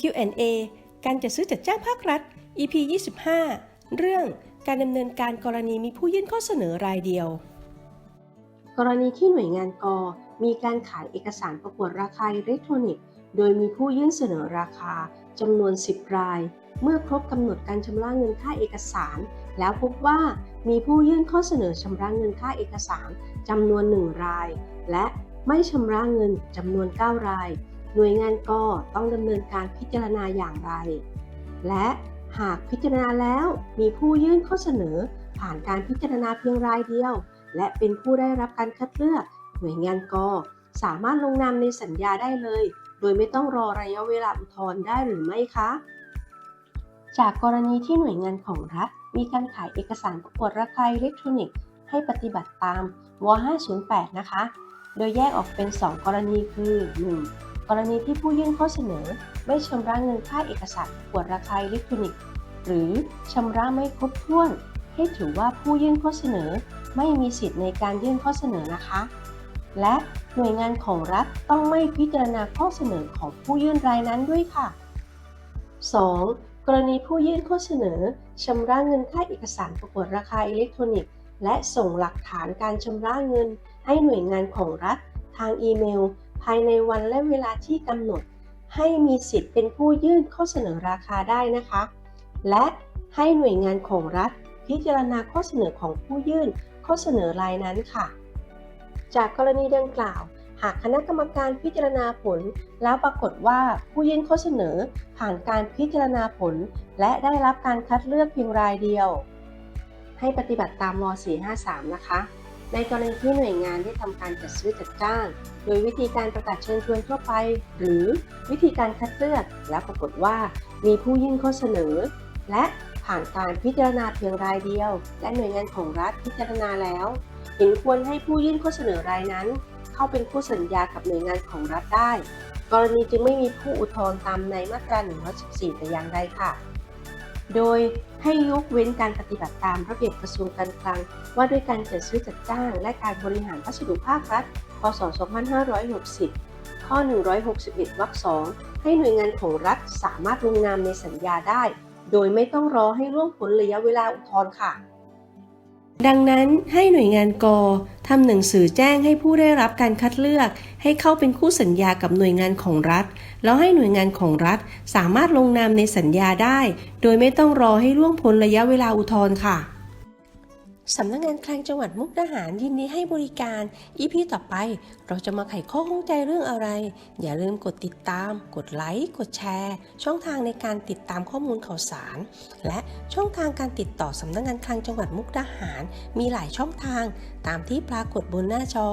Q&A การจัดซื้อจัดจ้างภาครัฐ EP 25 เรื่องการดำเนินการกรณีมีผู้ยื่นข้อเสนอรายเดียว กรณีที่หน่วยงานกมีการขายเอกสารประกวดราคาอิเล็กทรอนิกส์ โดยมีผู้ยื่นเสนอราคาจำนวน 10 ราย เมื่อครบกำหนดการชำระเงินค่าเอกสาร แล้วพบว่ามีผู้ยื่นข้อเสนอชำระเงินค่าเอกสารจำนวน 1 ราย และไม่ชำระเงินจำนวน 9 ราย หน่วยงานกต้องดำเนินการพิจารณาอย่างไร และหากพิจารณาแล้วมีผู้ยื่นข้อเสนอ ผ่านการพิจารณาเพียงรายเดียว และเป็นผู้ได้รับการคัดเลือก หน่วยงานกสามารถลงนามในสัญญาได้เลย โดยไม่ต้องรอระยะเวลาอุทธรณ์ได้หรือไม่คะ จากกรณีที่หน่วยงานของรัฐมีการขายเอกสารประกวดราคาอิเล็กทรอนิกส์ให้ปฏิบัติตามว508 นะคะ โดยแยกออกเป็น 2 กรณีคือ 1. กรณีที่ผู้ยื่นข้อเสนอ ไม่ชำระเงินค่าเอกสารประกวดราคาอิเล็กทรอนิกส์ หรือชำระไม่ครบถ้วน ให้ถือว่าผู้ยื่นข้อเสนอ ไม่มีสิทธิ์ในการยื่นข้อเสนอนะคะ และหน่วยงานของรัฐต้องไม่พิจารณาข้อเสนอของผู้ยื่นรายนั้นด้วยค่ะ 2. กรณีผู้ยื่นข้อเสนอชำระเงินค่าเอกสารประกวดราคาอิเล็กทรอนิกส์ และส่งหลักฐานการชำระเงิน ให้หน่วยงานของรัฐ ทางอีเมล ภายในวันและเวลาที่กำหนด ให้มีสิทธิ์เป็นผู้ยื่นข้อเสนอราคาได้นะคะ และให้หน่วยงานของรัฐ พิจารณาข้อเสนอของผู้ยื่นข้อเสนอรายนั้นค่ะ จากกรณีดังกล่าว หากคณะกรรมการพิจารณาผล แล้วปรากฏว่าผู้ยื่นข้อเสนอผ่านการพิจารณาผล และได้รับการคัดเลือกเพียงรายเดียว ให้ปฏิบัติตามม .453 นะคะ ในกรณีที่หน่วยงานได้ทำการจัดซื้อจัดจ้าง โดยวิธีการประกาศเชิญชวนทั่วไป หรือวิธีการคัดเลือก และปรากฏว่ามีผู้ยื่นข้อเสนอ และผ่านการพิจารณาเพียงรายเดียว และหน่วยงานของรัฐพิจารณาแล้ว เห็นควรให้ผู้ยื่นข้อเสนอรายนั้น เข้าเป็นผู้สัญญากับหน่วยงานของรัฐได้ กรณีจึงไม่มีผู้อุทธรณ์ตามในมาตรา 114 แต่อย่างใดค่ะ โดยให้ยกเว้นการปฏิบัติตามระเบียบกระทรวงการคลัง ว่าด้วยการจัดซื้อจัดจ้าง และการบริหารพัสดุภาครัฐ พศ 2560 ข้อ 161 วรรค 2 ให้หน่วยงานของรัฐสามารถลงนามในสัญญาได้ โดยไม่ต้องรอให้ล่วงผลระยะเวลาอุทธรณ์ค่ะ ดังนั้นให้หน่วยงานกทำหนังสือแจ้งให้ผู้ได้รับการคัดเลือก ให้เข้าเป็นคู่สัญญากับหน่วยงานของรัฐ แล้วให้หน่วยงานของรัฐสามารถลงนามในสัญญาได้ โดยไม่ต้องรอให้ล่วงพ้นระยะเวลาอุทธรณ์ค่ะ สำนักงงานคลังจังหวัดมุกดาหารยินดีให้บริการ อีพีต่อไป เราจะมาไขข้อข้องใจเรื่องอะไร อย่าลืมกดติดตาม กดไลค์ กดแชร์ ช่องทางในการติดตามข้อมูลข่าวสาร และช่องทางการติดต่อสำนักงงานคลังจังหวัดมุกดาหาร มีหลายช่องทางตามที่ปรากฏบนหน้าจอ